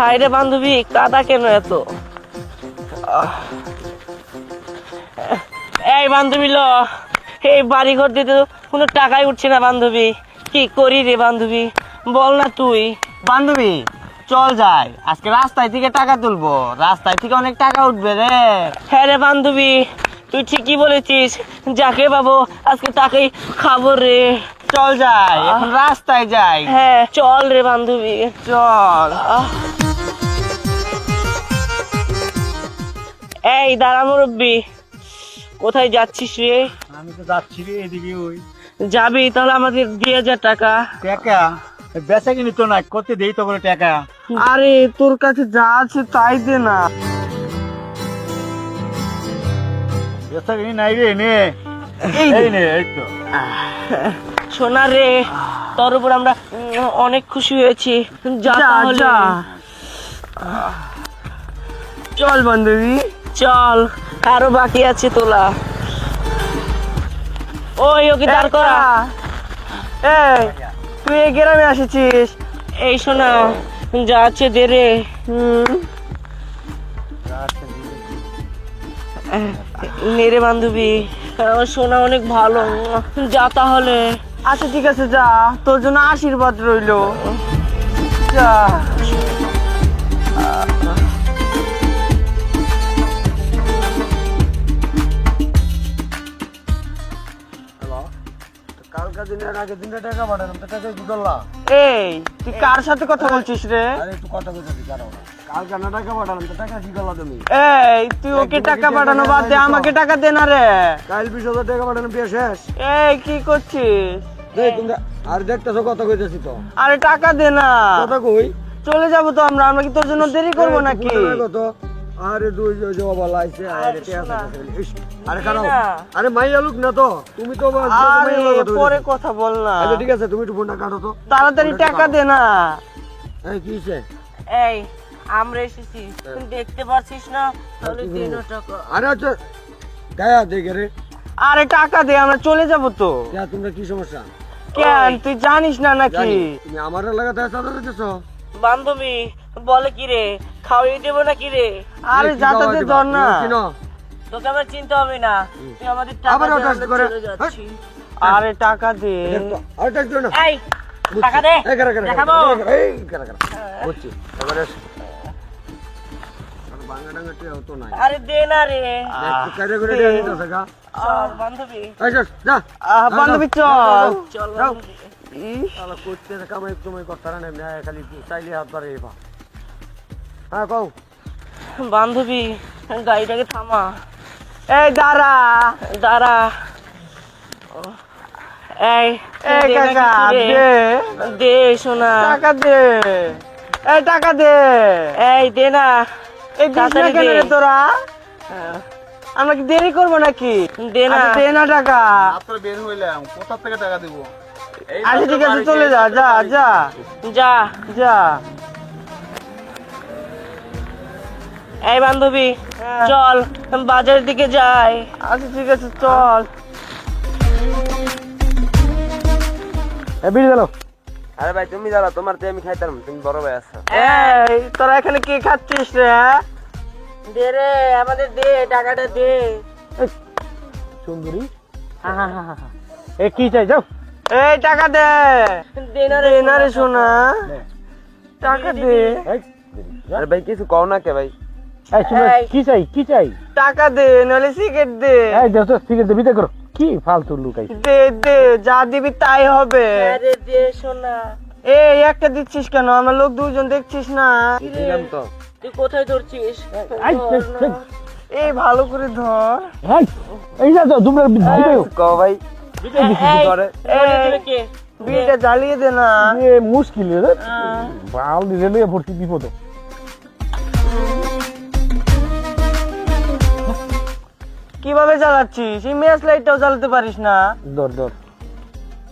হাইরে বান্ধবী কাদা কেন এত? এই বান্ধবী ল এই বাড়ি ঘর দিতে কোনো টাকাই উঠছে না বান্ধবী। কি করি রে বান্ধবী? বল না তুই। বান্ধবী চল যাই। আজকে রাস্তায় থেকে টাকা তুলবো। রাস্তায় থেকে অনেক টাকা উঠবে রে। হ্যাঁ রে বান্ধবী তুই ঠিকই বলেছিস। যাকে পাবো আজকে তাকেই খাব রে। চল যাই এখন রাস্তায় যাই। হ্যাঁ চল রে বান্ধবী। চল। এই দাঁড়া মুরব্বী। কোথায় যাচ্ছিস রে? আমি তো যাচ্ছি রে এদিকে ওই। যাবি তাহলে আমাদের দুই হাজার টাকা। টাকা? বেচা কিনি তো নাই করতে দেই তো বলে টাকা। আরে তোর কাছে যা আছে তাই দে না। বেচা কিনি নাই রে নে। এই নে এই তো। সোনা রে তোর উপর আমরা অনেক খুশি হয়েছি। যা যা, যা। চল বান্ধবী। চল আরও বাকি আছে তোলা। ওই ওকে দাঁড় করা। এই তুই এই গ্রামে আসেছিস? এই শোনা যা আছে দে রে। মেরে বান্ধবী আমার সোনা অনেক ভালো। যা তাহলে। আচ্ছা ঠিক আছে যা। তোর জন্য আশীর্বাদ রইল। যা। দিনের আগে দিনটা টাকা পাঠালাম তো টাকা কি এই তুই কার সাথে কথা বলছিস রে? আরে একটু কথা কইতেছি কারও কালকা না টাকা পাঠালাম তো টাকা কি করলা তুমি? এই তুই ওকে টাকা পাঠানো বাদ দে আমাকে টাকা দে না রে। কাল বিশ হাজার টাকা পাঠানো বিয়ে শেষ? এই কি করছিস? আর দেখতেছো কথা কইতেছি তো। আরে টাকা দে না। কথা কই? চলে যাব তো আমরা আমরা কি তোর জন্য দেরি করব নাকি? কত? আরে দুই জবাব লাইছে আরে টিয়া আরে খারাপ। আরে মাইয়া লোক না তো তুমি তো পরে কথা বল না। আচ্ছা ঠিক আছে তুমি একটু ফোনটা কাটো তো। তাড়াতাড়ি টাকা দে না। এই? এই আমরা এসেছি। তুই দেখতে পারছিস না? তাহলে দিন টাকা। আরে আচ্ছা গায়া দেখে রে। আরে টাকা দে আমরা চলে যাব তো। তোমরা কি সমস্যা? কেন তুই জানিস না নাকি? তুমি আমার চাঁদা দিতেছো বান্ধবী বলে কি রে? খাওয়াই দেবো না কি রে? আরে যাতা দে ধর না। তোকে আমার চিনতে হবে না। তুই আমাদের টাকা আবার করে- যাচ্ছি আরে টাকা দে। আর টাক না। এই টাকা দে। এই কারা কারা দেখাবো। এই কারা কারা বুঝছি। এবারে বাংলা ডাঙ্গা টিয়া হতো না আরে দে না রে। কারে করে বান্ধবী। যা, চল। চল করতে কামাই তুমি করতে না খালি চাইলে হাত ধরে এবা হ্যাঁ কও। বান্ধবী গাড়িটাকে থামা। এই দাঁড়া দাঁড়া। এই দে না কাকা কিছু দে রে। দে। শোনা টাকা দে। এই টাকা দে। এই দে না। এই দিস কেন রে তোরা? আমরা কি দেরি করব নাকি? দে না। আচ্ছা, দে না টাকা। আপনার বের হইলাম। কোথা থেকে টাকা দিব? আচ্ছা ঠিক আছে চলে যা যা যা। যা। যা। এই বান্ধবী হ্যাঁ। চল বাজারের দিকে যাই। আচ্ছা ঠিক আছে চল। বিড়ি দিলো আরে ভাই তুমি জানো তোমার তো আমি খাইতাম তুমি বড় ভাই আছো। এই তোরা এখানে কি খাচ্ছিস রে হ্যাঁ? দে রে আমাদের দে টাকাটা দে। সুন্দরী। এ কি চাই যাও। এই টাকা দে। দে না রে না রে সোনা। টাকা দে আরে ভাই কিছু কও না কে ভাই। কি চাই কি চাই? টাকা দে নলে সিগারেট দে। এই তো সিগারেট দিবি করো। কি ফালতু লুকাই দে দে যা দিবি তাই হবে। আরে দে শোনা এই একটা দিচ্ছিস কেন? আমার লোক দুজন দেখছিস না? দিলাম তো। তুই কোথায় ধরছিস? এই এই, ভালো করে ধর। এই এই যা তো তোমরা ভাই। জ্বালিয়ে দে না। এ মুশকিল বাল দিলে পড়ছি বিপদে। কীভাবে জ্বালাচ্ছিস? এই মেস লাইটটাও জ্বালাতে পারিস না। দর দর।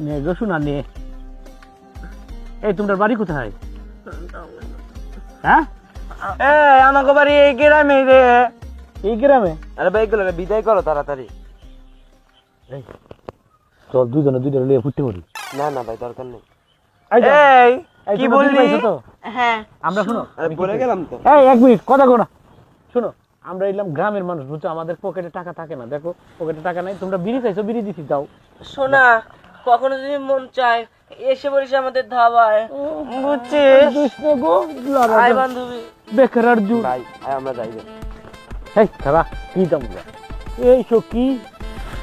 নে গো শোনা নে এই তোমার বাড়ি কোথায়? হ্যাঁ? এই আমাকে বাড়ি এই গ্রামে রে। এই গ্রামে? আরে ভাই এগুলো বিদায় করো তাড়াতাড়ি। চল দুজনে দুজনে ফুটতে পারি। না না ভাই দরকার নেই। এই কি বললি? হ্যাঁ। আমরা শোনো। বলে গেলাম তো। এই এক মিনিট কথা কো না। শোনো আমরা এলাম গ্রামের মানুষ বুঝছ? আমাদের পকেটে টাকা থাকে না। দেখো পকেটে টাকা নাই তোমরা বিড়ি চাইছো বিড়ি দিছি যাও শোনা কখনো যদি মন চায় এসে বলিস আমাদের ধাবায়। বুঝছিস আয় বান্ধবী। বেকার অর্জুন ভাই আয় আমরা যাই রে। এই দাদা কি তোমরা এই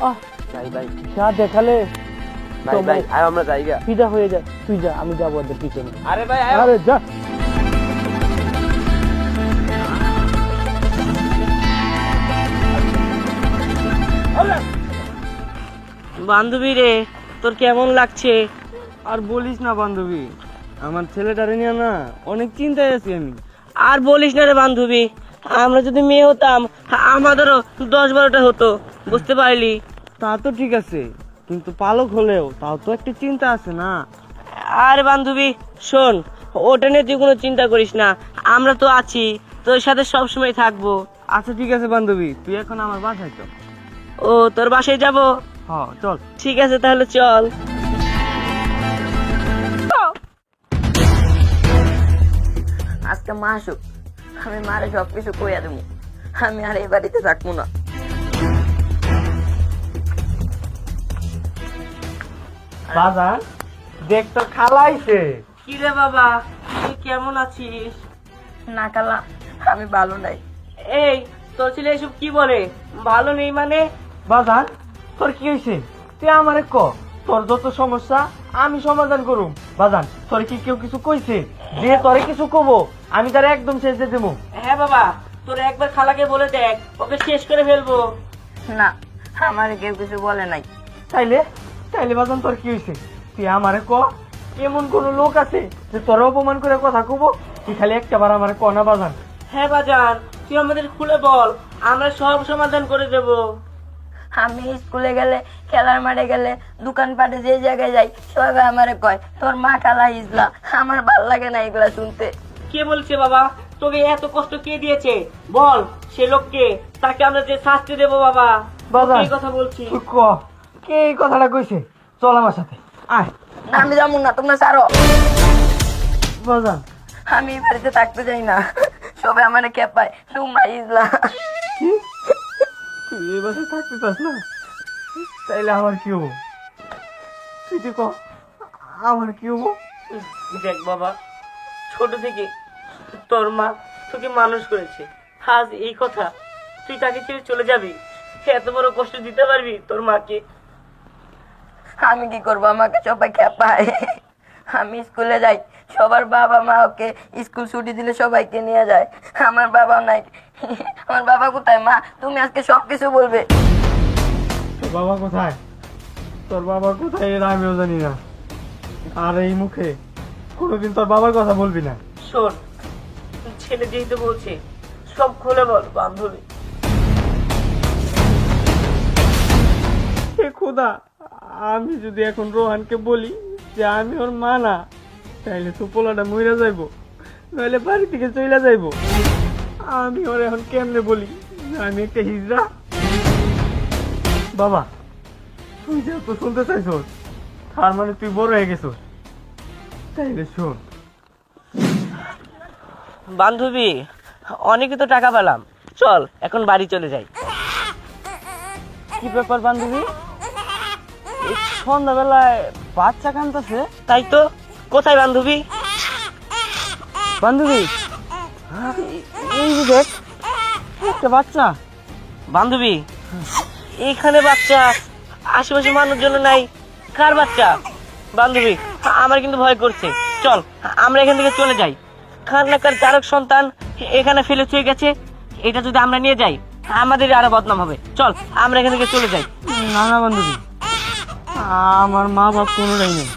আহ ভাই ভাই। যা দেখালে ভাই ভাই আয় আমরা যাই গা। ফিদা হয়ে যায়। তুই যা আমি যাব ওদের পিছনে। আরে ভাই আরে যা। বান্ধবী রে তোর কেমন লাগছে? আর বলিস না বান্ধবী আমার ছেলেটারে নিয়ে না অনেক চিন্তায় আছি আমি। আর বলিস না রে বান্ধবী আমরা যদি মেয়ে হতাম আমাদেরও দশ বারোটা হতো বুঝতে পারলি? তা তো ঠিক আছে কিন্তু পালক হলেও তাও তো একটা চিন্তা আছে না। আরে বান্ধবী শোন ওটা নিয়ে তুই কোনো চিন্তা করিস না আমরা তো আছি তোর সাথে সব সময় থাকব। আচ্ছা ঠিক আছে বান্ধবী তুই এখন আমার বাসায় চল। ও তোর বাসায় যাব? হ্যাঁ চল। ঠিক আছে তাহলে চল। আজকে মা আসুক আমি মারে সব কিছু কইয়া দেবো আমি আর এই বাড়িতে থাকব না। বাজার দেখ তো খালাইছে। কি রে বাবা তুই কেমন আছিস? না কালা আমি ভালো নাই। এই তোর ছেলে এসব কি বলে? ভালো নেই মানে? বাজার তোর কি হয়েছে তুই আমারে ক তোর যত সমস্যা আমি সমাধান করুম। বাজান তোর কি কেউ কিছু কইছে? যে তোরে কিছু কব আমি তার একদম শেষ দিয়ে দেবো। হ্যাঁ বাবা তোর একবার খালাকে বলে দেখ ওকে শেষ করে ফেলব। না আমার কেউ কিছু বলে নাই। তাইলে? তাইলে বাজান তোর কি হয়েছে তুই আমারে ক এমন কোন লোক আছে যে তোর অপমান করে কথা কব? তুই খালি একটা বার আমারে ক না বাজান? হ্যাঁ বাজান তুই আমাদের খুলে বল আমরা সব সমাধান করে দেব। আমি স্কুলে গেলে খেলার মাঠে গেলে দোকানপাটে যে জায়গায় যাই সবাই আমারে কয় তোর মা কালা ইজলা আমার ভালো লাগে না এগুলা শুনতে। কে বলছে বাবা? তোকে এত কষ্ট কে দিয়েছে? বল সে লোককে তাকে আমরা যে শাস্তি দেবো বাবা। এই কথা বলছি। তুই কে? এই কথাটা কইছে? চল আমার সাথে আয়। আমি যাব না তোমরা ছাড়ো। বাজান। আমি বাড়িতে থাকতে চাই না। সবাই আমার খেপায় তোমরা ইজলা তুই এই বাসায় থাকতে চাস না? তাইলে আমার কি হব? তুই যে আমার কি হব? দেখ বাবা ছোট থেকে তোর মা তোকে মানুষ করেছে। আজ এই কথা তুই তাকে ছেড়ে চলে যাবি? এত বড় কষ্ট দিতে পারবি তোর মাকে? আমি কি করব? আমাকে সবাই খেপায় আমি স্কুলে যাই সবার বাবা মা ওকে স্কুল ছুটি দিলে সবাইকে নিয়ে যায়। আমার বাবা নাই। আমার বাবা কোথায়? মা তুমি আজকে সব কিছু বলবে। তোর বাবা কোথায়? তোর বাবা কোথায় এর আমিও জানি না। আর এই মুখে কোনোদিন তোর বাবার কথা বলবি না। শোন ছেলে যেহেতু বলছে সব খুলে বল বান্ধবী। হে খোদা আমি যদি এখন রোহানকে বলি যে আমি ওর মা না, তাইলে তো পোলাটা মইরা যাইবো, নইলে বাড়ি থেকে চইলা যাইবো। আমি ওর এখন কেমনে বলি? যে আমি একটা হিজড়া। বাবা, তুই যেহেতু শুনতে চাইছস, তার মানে তুই বড় হয়ে গেছস। তাইলে শোন। বান্ধবী, অনেকে তো টাকা পেলাম। চল, এখন বাড়ি চলে যাই। কি ব্যাপার বান্ধবী? সন্ধ্যাবেলায় বাচ্চা কান্দতেছে তাই তো। কোথায় বান্ধবী? বান্ধবী? এই যে দেখ, একটা বাচ্চা। বান্ধবী, এখানে বাচ্চা, আশেপাশে মানুষজন নাই। কার বাচ্চা? বান্ধবী, আমার কিন্তু ভয় করছে। চল, আমরা এখান থেকে চলে যাই। কার না কার চারক সন্তান, এখানে ফেলে চলে গেছে। এটা যদি আমরা নিয়ে যাই, আমাদের আরও বদনাম হবে। চল, আমরা এখান থেকে চলে যাই। না না, বান্ধবী। আমার মা বাপ কোনোটাই নেই।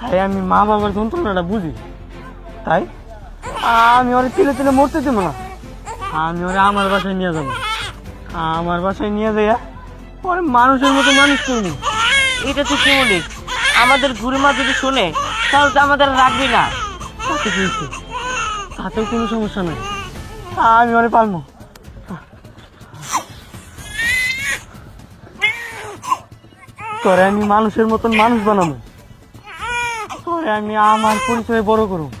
তাই আমি মা বাবার যন্ত্রণাটা বুঝি। তাই? আমি ওরে তিলে তিলে মরতে দেবো না। আমি ওরে আমার বাসায় নিয়ে যাব। আমার বাসায় নিয়ে যাইয়া ওরে মানুষের মতো মানুষ করিনি এটা তুই কি আমাদের আমাদের গুরুমা যদি শুনে, তাহলে তো আমাদের রাখবি না। তাতে তাতেও কোনো সমস্যা নাই। আমি ওরে পালবো। তোরে আমি মানুষের মতন মানুষ বানাবো। তোরে আমি আমার পরিচয় বড় করুম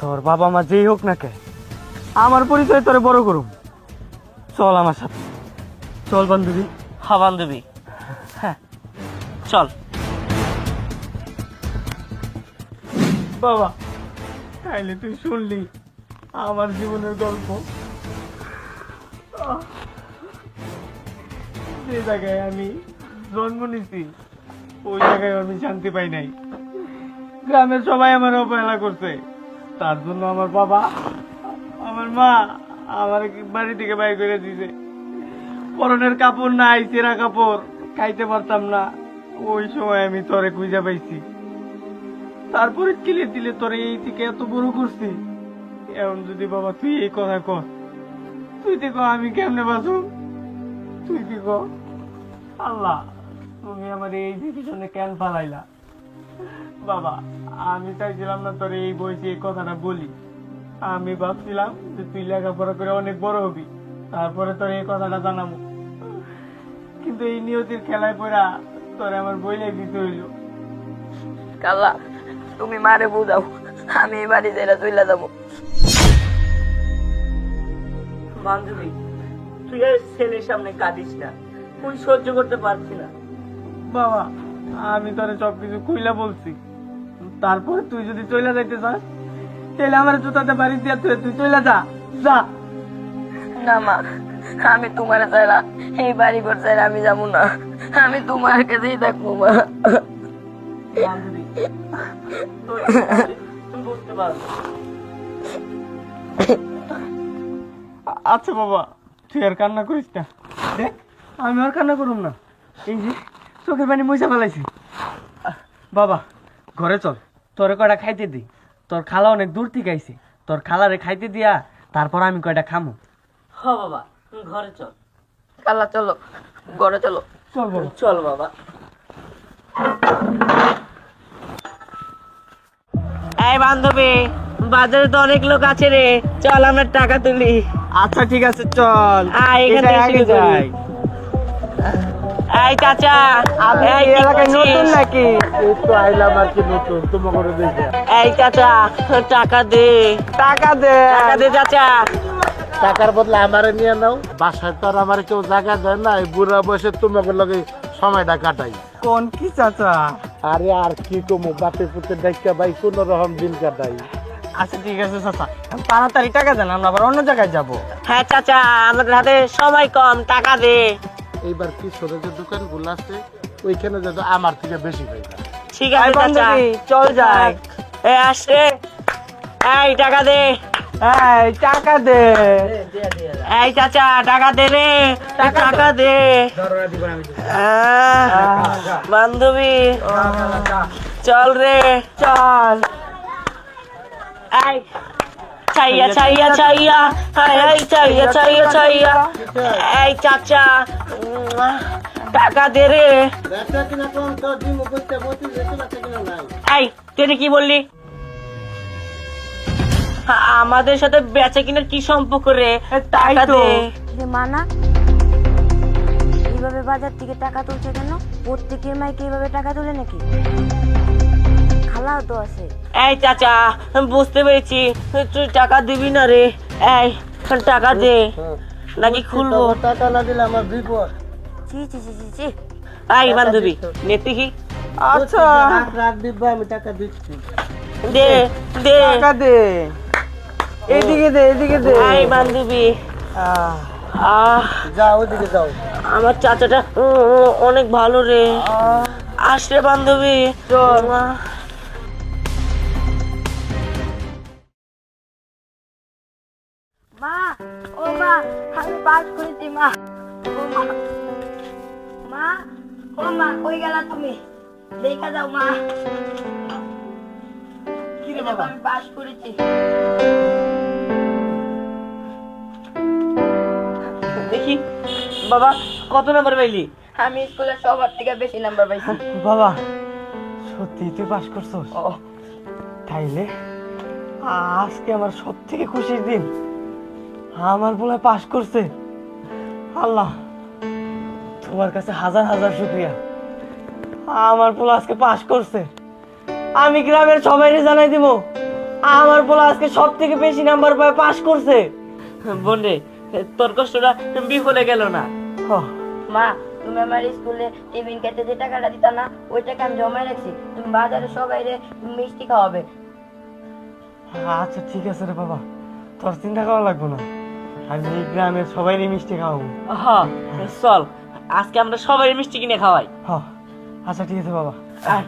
তোর বাবা মা যেই হোক না কে আমার পরিচয় তোরে বড় করুম চল আমার সাথে। চল বান্ধবী হা বান্ধবী। হ্যাঁ চল। বাবা তাইলে তুই শুনলি আমার জীবনের গল্প। যে জায়গায় আমি জন্ম নিছি ওই জায়গায় আমি শান্তি পাই নাই। গ্রামের সবাই আমার অবহেলা করছে। তার জন্য আমার বাবা, আমার মা আমার বাড়ি থেকে বাই করে দিছে। পরনের কাপড় নাই, চেরা কাপড়, খাইতে পারতাম না। ওই সময় আমি তোরে খুঁজে পাইছি। তারপরে কিলে দিলে তোরে এই থেকে এত বড় করছি। এখন যদি বাবা তুই এই কথা কর তুই দেখো আমি কেমনে বাঁচব? তুই দেখো আল্লাহ। তুমি আমার এই পিছনে কেন ফালাইলা বাবা, আমি চাইছিলাম না তোর এই বয়সে এই কথাটা বলি। আমি ভাবছিলাম যে তুই লেখাপড়া করে অনেক বড় হবি, তারপরে তোর এই কথাটা জানাব। কিন্তু এই নিয়তির খেলায় পড়া তোর আমার বইলাই দিতে হইল। কাল্লা তুমি মারে বুঝাও, আমি এই বাড়ি ছেড়ে চলে যাব। বান্ধবী, তুই ছেলের সামনে কাঁদিস না, তুই সহ্য করতে পারছি না। বাবা আমি তোরে সবকিছু খুইলা বলছি। তারপর তুই যদি চইলা যাইতে চাস তাহলে আমার জুতাতে বাড়ি দিয়া তুই তুই চইলা যা যা। না মা আমি তোমার চাইলা এই বাড়ি ঘর ছাড়া আমি যাব না। আমি তোমার কাছেই থাকব মা। আচ্ছা বাবা তুই আর কান্না করিস না। দেখ আমি আর কান্না করুম না। এই যে চোখের পানি মুছা ফেলাইছি। বাবা ঘরে চল। তোরে কয়টা খাইতে দি তোর খালা অনেক দূর থেকে আইছে। তোর খালারে খাইতে দিয়া তারপর আমি কয়টা খামু। হ বাবা ঘরে চল। কাল্লা চলো। ঘরে চলো। চল বাবা। চল বাবা। এই বান্ধবী বাজারে তো অনেক লোক আছে রে। চল আমরা টাকা তুলি। আচ্ছা ঠিক আছে চল। আয়, এখান আগে যাই। এই চাচা এই কি করছিস? নাকি? এই তো আইলাম আর কি নতুন তোমাকে করে দেখে। এই চাচা টাকা দে। টাকা দে। টাকা দে চাচা। টাকার বদলে আমারে নিয়ে নাও। বাসায় তো আর আমার কেউ জায়গা দেয় না এই বুড়া বয়সে তোমাকে লগে সময়টা কাটাই। কোন কি চাচা? আরে আর কি কমু বাপে পুতে দেখা ভাই কোন রকম দিন কাটাই। আচ্ছা ঠিক আছে চাচা। তাড়াতাড়ি টাকা দেন আমরা আবার অন্য জায়গায় যাব। হ্যাঁ চাচা আমাদের হাতে সময় কম টাকা দে। এইবার কি যে দোকানগুলো আছে ওইখানে যাতে আমার থেকে বেশি পাইবা ঠিক আছে চাচা। চল যাই। আসে এই টাকা দে। এই টাকা দে। এই চাচা টাকা দে রে। টাকা দে। বান্ধবী। চল রে। চল। এই চাইয়া চাইয়া চাইয়া এই, এই চাইয়া চাইয়া চাইয়া এই চাচা টাকা দে রে এই তুই কি বললি আমাদের সাথে বেচা কিনার কি সম্পর্ক রে তাই টাকা তো। দে যে মানা এইভাবে বাজার থেকে টাকা তুলছে কেন প্রত্যেকের মাইকে এইভাবে টাকা তুলে নাকি খালাও তো আছে এই চাচা আমি বুঝতে পেরেছি। তুই টাকা দিবি না রে? এই টাকা দে। নাকি খুলবো? টাকা না দিলে আমার বিপদ চি চি চি চি চি এই বান্ধবী নেতি কি আচ্ছা। রাখ দিব্বা আমি টাকা দিচ্ছি দে দে। টাকা দে। এদিকে দে এদিকে দে এই বান্ধবী। আহ, আহ যাও ওদিকে যাও আমার চাচাটা অনেক ভালো রে। আসলে বান্ধবী। চল। দেখা যাও মা। কি রে বাবা আমি পাস করেছি। দেখি বাবা কত নাম্বার পাইলি? আমি স্কুলে সবার থেকে বেশি নাম্বার পাইছি। বাবা সত্যি তুই পাস করছস? তাইলে আজকে আমার সব থেকে খুশির দিন। আমার বলে পাশ করছে। আল্লাহ তোমার কাছে হাজার হাজার শুক্রিয়া। আমার পোলা আজকে পাশ করছে। আমি গ্রামের সবাইকে জানাই দিব আমার বলা আজকে সব থেকে বেশি নাম্বার পায় পাশ করছে। বোন রে তোর কষ্টটা বিফলে গেল না। মা তুমি আমার স্কুলে টিফিন খেতে যে টাকাটা দিতা না ওই টাকা আমি জমায় রাখছি। তুমি বাজারে সবাই মিষ্টি খাওয়াবে। আচ্ছা ঠিক আছে রে বাবা। তোর চিন্তা করা লাগবে না। আমি এই গ্রামের সবাইরই মিষ্টি খাওয়াবো। হ্যাঁ চল। আজকে আমরা সবাই মিষ্টি কিনে খাওয়াই। হ। আচ্ছা ঠিক আছে বাবা। আর